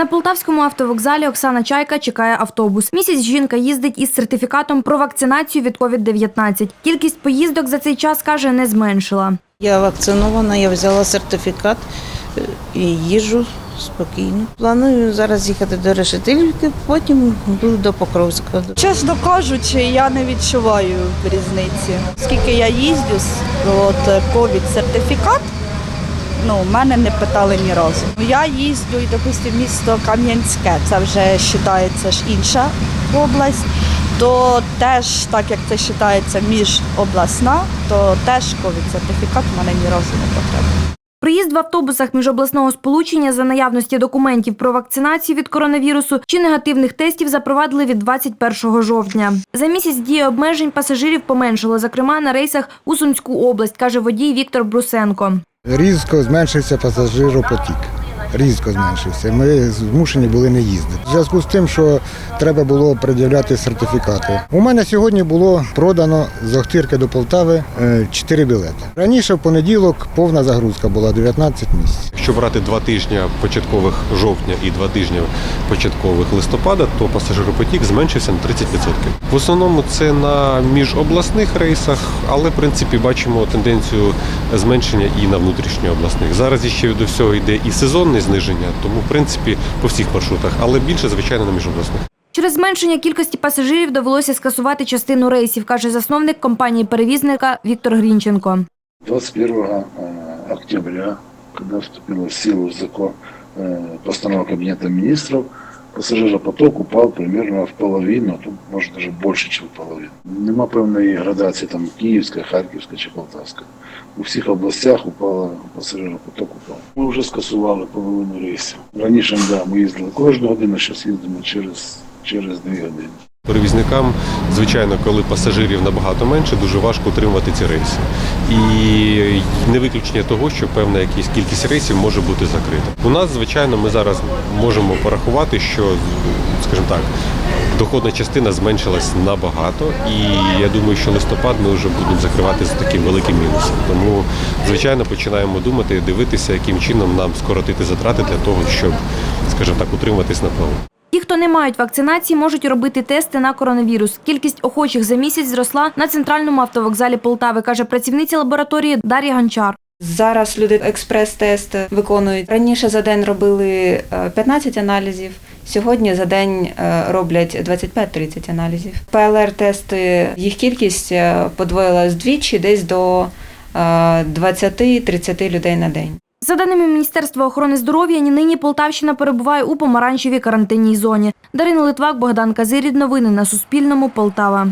На полтавському автовокзалі Оксана Чайка чекає автобус. Місяць жінка їздить із сертифікатом про вакцинацію від COVID-19. Кількість поїздок за цей час каже не зменшила. Я вакцинована, я взяла сертифікат е, і їжджу спокійно. Планую зараз їхати до Решетилівки, потім буду до Покровська. Чесно кажучи, я не відчуваю різниці. Скільки я їздю, от ковід сертифікат, ну, мене не питали ні разу. Я їздю і, допустимо, місто Кам'янське, це вже вважається ж інша область, то теж, так як це вважається міжобласна, то теж ковід сертифікат в мене ні разу не потрібен. Приїзд в автобусах міжобласного сполучення за наявності документів про вакцинацію від коронавірусу чи негативних тестів запровадили від 21 жовтня. За місяць дії обмежень пасажирів поменшало, зокрема на рейсах у Сумську область, каже водій Віктор Брусенко. Різко зменшився пасажиропотік. Різко зменшився. Ми змушені були не їздити. В зв'язку з тим, що треба було пред'являти сертифікати. У мене сьогодні було продано з Охтирки до Полтави 4 білети. Раніше в понеділок повна загрузка була 19 місць. Якщо брати два тижні початкових жовтня і два тижні початкових листопада, то пасажиропотік зменшився на 30%. В основному це на міжобласних рейсах, але в принципі бачимо тенденцію зменшення і на внутрішньообласних. Зараз ще до всього йде і зниження, тому в принципі по всіх маршрутах, але більше звичайно на міжобласних. Через зменшення кількості пасажирів довелося скасувати частину рейсів, каже засновник компанії-перевізника Віктор Грінченко. 21 э, октября, коли вступила в силу закон э, постанова Кабінету министров, пассажиропоток упал примерно в половину, а тут може даже більше, ніж в половину. Нема певної градації там Київська, Харківська чи Полтавська. У всіх областях упала пасажиропоток упав. Ми вже скасували половину рейсів. Раніше да, ми їздили кожну годину, зараз їздимо через, через дві години. Перевізникам, звичайно, коли пасажирів набагато менше, дуже важко утримувати ці рейси. І не виключення того, що певна якась кількість рейсів може бути закрита. У нас, звичайно, ми зараз можемо порахувати, що, скажімо так, доходна частина зменшилась набагато, і я думаю, що листопад ми вже будемо закривати з таким великим мінусом. Тому, звичайно, починаємо думати, дивитися, яким чином нам скоротити затрати для того, щоб, скажімо так, утриматись на плаву. Ті, хто не мають вакцинації, можуть робити тести на коронавірус. Кількість охочих за місяць зросла на центральному автовокзалі Полтави, каже працівниця лабораторії Дар'я Гончар. Зараз люди експрес-тест виконують. Раніше за день робили е, 15 аналізів, сьогодні за день е, роблять 25-30 аналізів. ПЛР-тести, їх кількість е, подвоїлась вдвічі, десь до е, 20-30 людей на день. За даними Міністерства охорони здоров'я, нині Полтавщина перебуває у помаранчевій карантинній зоні. Дарина Литвак, Богдан Казирід. Новини на Суспільному. Полтава.